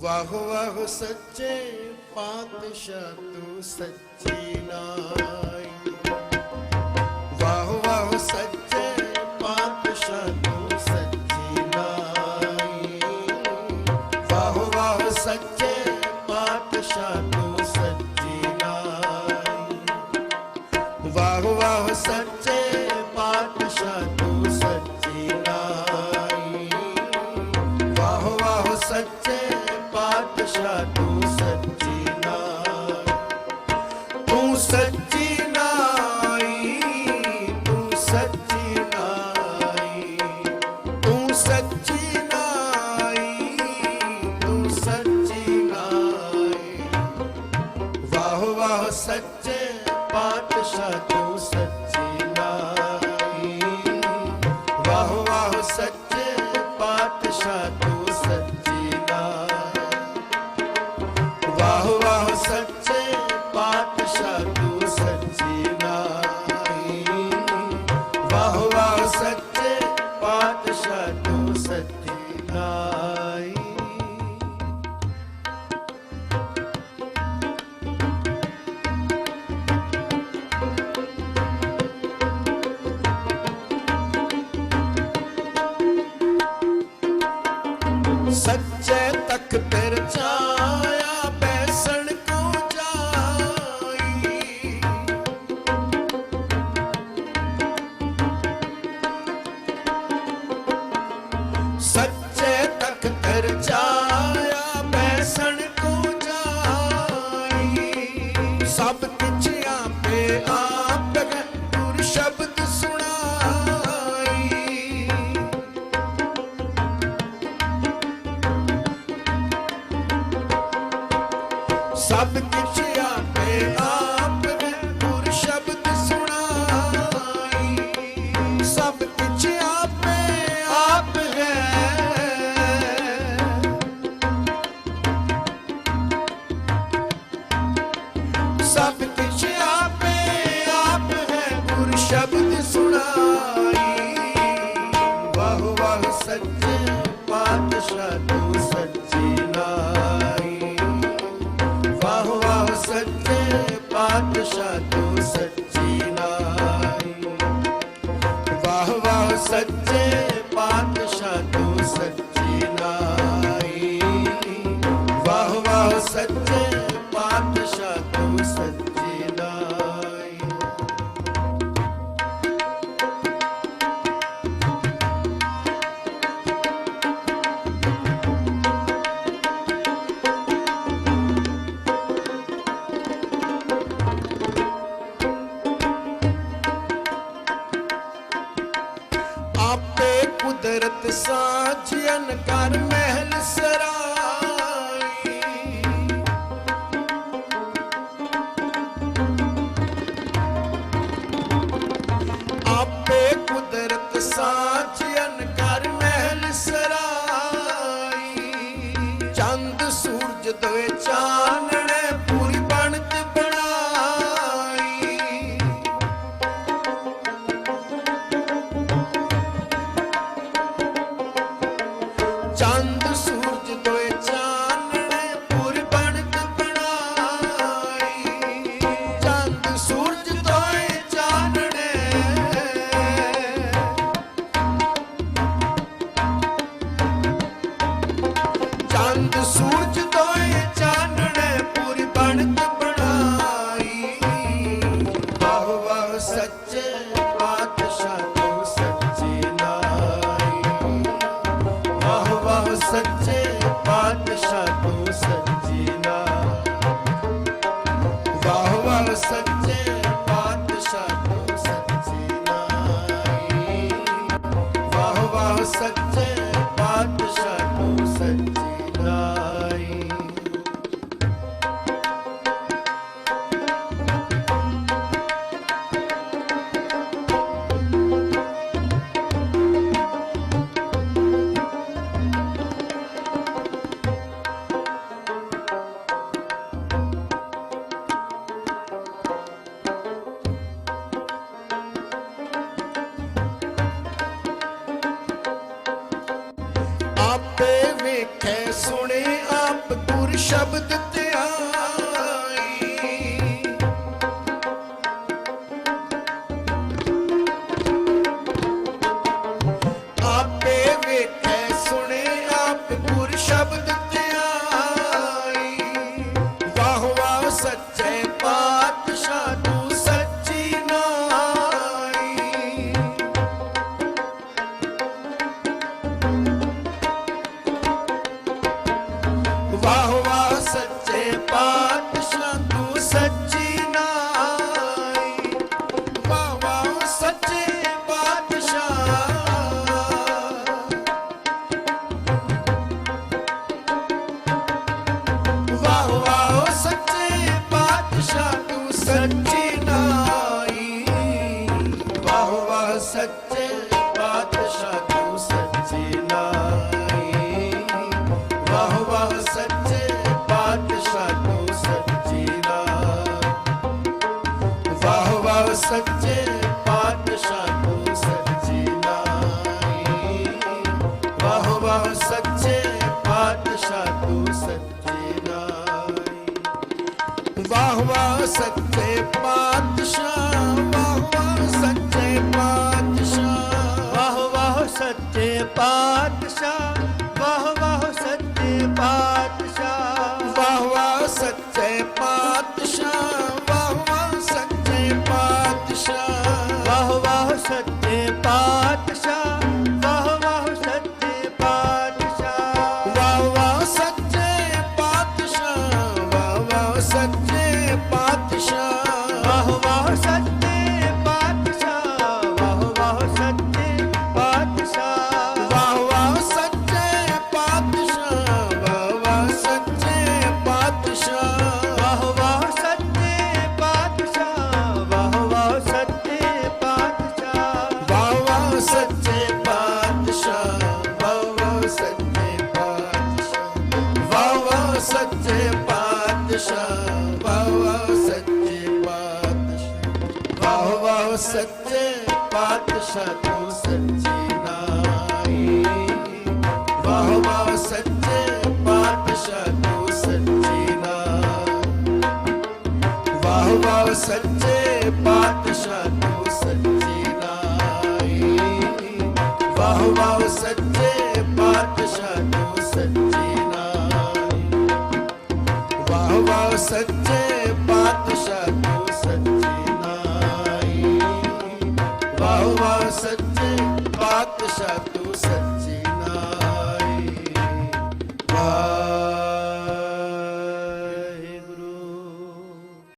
ਵਾਹ ਵਾਹ ਸੱਚੇ ਪਾਤਸ਼ਾਹ ਤੂੰ ਸੱਚੀ ਨਾਈ। ਵਾਹ ਵਾਹ ਸੱਚੇ ਪਾਤਸ਼ਾਹ ਤੂੰ ਸੱਚੀ ਨਾਈ। ਵਾਹ ਵਾਹ ਸੱਚੇ ਪਾਤਸ਼ਾਹ ਤੂੰ ਸੱਚੀ ਨਾਈ। ਵਾਹ ਵਾਹ ਸੱਚੇ ਪਾਤਸ਼ਾਹ ਤੂੰ ਸੱਚੀ ਨਾਈ। ਵਾਹ ਵਾਹ ਸੱਚੇ ਸੱਚੇ ਪਾਤਸ਼ਾਹ ਤੂੰ ਰੱਖ ਪਰਚਾ ਸਭ ਕੁਛ ਆਪੇ ਆ ਜਦ ਚਾਨ sunset. ਪਾਤਸ਼ਾਹ ਤੂੰ ਸੱਚੀ ਸੱਚੇ ਪਾਤਸ਼ਾਹ ਕੋ ਸੱਚੀ ਨਾਈ ਵਾਹ ਵਾਹ, ਸੱਚੇ ਪਾਤਸ਼ਾਹ ਕੋ ਸੱਚੀ ਨਾਈ ਵਾਹ ਵਾਹ, ਸੱਚੇ ਪਾਤਸ਼ਾਹ, ਵਾਹ ਵਾਹ, ਸੱਚੇ ਪਾਤਸ਼ਾਹ। ਵਾਹ ਵਾਹ, ਸੱਚੇ ਪਾਤਸ਼ਾਹ, ਵਾਹ ਵਾਹ, ਸੱਚੇ ਪਾਤਸ਼ਾਹ। ਸੱਚੇ ਪਾਤਸ਼ਾਹ ਤੂੰ ਸੱਚੀ ਨਾਈ ਵਾਹ ਵਾਹ ਸੱਚੇ ਪਾਤਸ਼ਾਹ